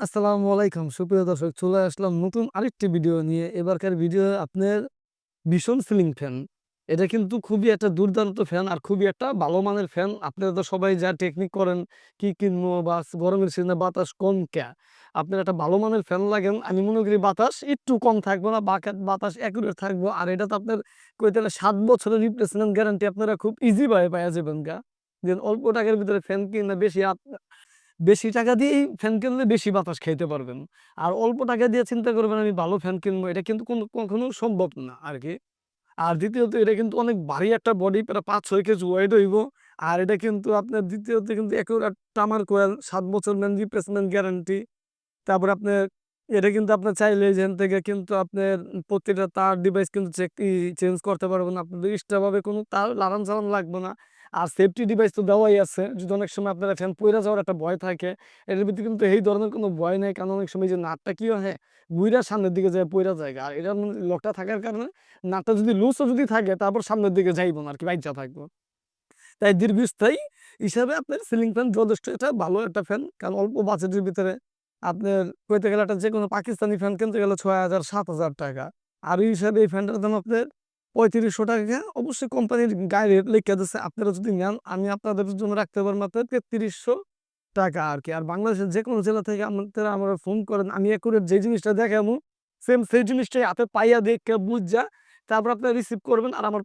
আসসালামু আলাইকুম। সুপ্রিয় দর্শক, চলে আসলাম নতুন আরেকটি ভিডিও নিয়ে। এবারকার ভিডিও আপনার ভীষণ সিলিং ফ্যান। এটা কিন্তু খুবই একটা দুর্দান্ত ফ্যান আর খুবই একটা ভালো মানের ফ্যান। আপনারা তো সবাই যা টেকনিক করেন, কি কিনবো বা গরমের সিজনে বাতাস কম কে আপনার একটা ভালো মানের ফ্যান লাগেন আমি মনে করি বাতাস একটু কম থাকব না বাতাস একুরেট থাকব। আর এটা তো আপনার কইতে গেলে সাত বছরের রিপ্লেসমেন্ট গ্যারান্টি আপনারা খুব ইজি ভাবে পাওয়া যাবেন গা। যে অল্প টাকার ভিতরে ফ্যান কিনে বেশি বেশি টাকা দিয়েই ফ্যান কিনলে বেশি বাতাস খাইতে পারবেন। আর অল্প টাকা দিয়ে চিন্তা করবেন আমি ভালো ফ্যান কিনবো, এটা কিন্তু কোনো, কখনো সম্ভব না আর কি আর দ্বিতীয়ত, এটা কিন্তু অনেক ভারী একটা বডি প্রায় পাঁচ ছয় কেজি ওয়েট হইব। আর এটা কিন্তু আপনার দ্বিতীয়ত কিন্তু একেবারে টামার কোয়েল সাত বছর ম্যান রিপ্লেসমেন্ট গ্যারান্টি তারপর আপনার, এটা কিন্তু আপনার চাইলে এখান থেকে কিন্তু আপনার প্রত্যেকটা তার ডিভাইস কিন্তু চেক চেঞ্জ করতে পারবেন। আপনাদের এক্সট্রাভাবে কোনো তার লাগান চালান লাগবে না। আর সেফটি ডিভাইস তো দেওয়াই আছে। যদি অনেক সময় আপনার ফ্যান পইরা যাওয়ার একটা ভয় থাকে, এটার ভিতরে কিন্তু এই ধরনের কোনো ভয় নেই। কারণ অনেক সময় যে নাটটা কি হয় গুইরা সামনের দিকে যায়, পইরা যায় আর এটার লকটা থাকার কারণে নাটটা যদি লুজও যদি থাকে, তারপর সামনের দিকে যাইব না, আর কি বাইচা থাকব। তাই দীর্ঘস্থায়ী হিসাবে আপনার সিলিং ফ্যান যথেষ্ট এটা ভালো একটা ফ্যান কারণ অল্প বাজেটের ভিতরে আপনার কইতে গেলে একটা যে কোনো পাকিস্তানি ফ্যান কিনতে গেলে ছয় হাজার, সাত হাজার টাকা। আর এই হিসাবে এই ফ্যানটার দাম আপনার পঁয়ত্রিশশো টাকা অবশ্যই কোম্পানির গায়ে রেট লিখে দিচ্ছে আপনারা যদি নেন, আমি আপনাদের জন্য রাখতে পারব মাত্র তেত্রিশশো টাকা আর কি। আর বাংলাদেশের যে কোনো জেলা থেকে আপনারা আমরা ফোন করেন, আমি একুরেট যে জিনিসটা দেখাবো সেম সেই জিনিসটাই হাতে পাইয়া দেখে বুঝা, তারপর আপনারা রিসিভ করবেন। আর আমার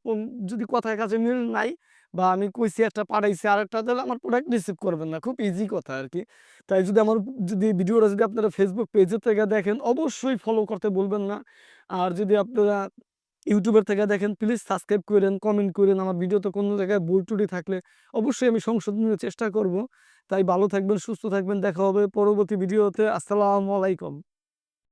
যদি কথার কাছে মিল নাই বা আমি কইছি, একটা পাঠাইছি আর একটা তাহলে আমার প্রোডাক্ট রিসিভ করবেন না। খুব ইজি কথা আর কি। তাই যদি আমার, যদি ভিডিওটা যদি আপনারা ফেসবুক পেজের থেকে দেখেন, অবশ্যই ফলো করতে বলবেন না। আর যদি আপনারা ইউটিউবের থেকে দেখেন প্লিজ সাবস্ক্রাইব করেন কমেন্ট করেন। আমার ভিডিওতে কোনো জায়গায় ভুল টুটি থাকলে অবশ্যই আমি সংশোধনের চেষ্টা করব। তাই ভালো থাকবেন, সুস্থ থাকবেন। দেখা হবে পরবর্তী ভিডিওতে আসসালামু আলাইকুম।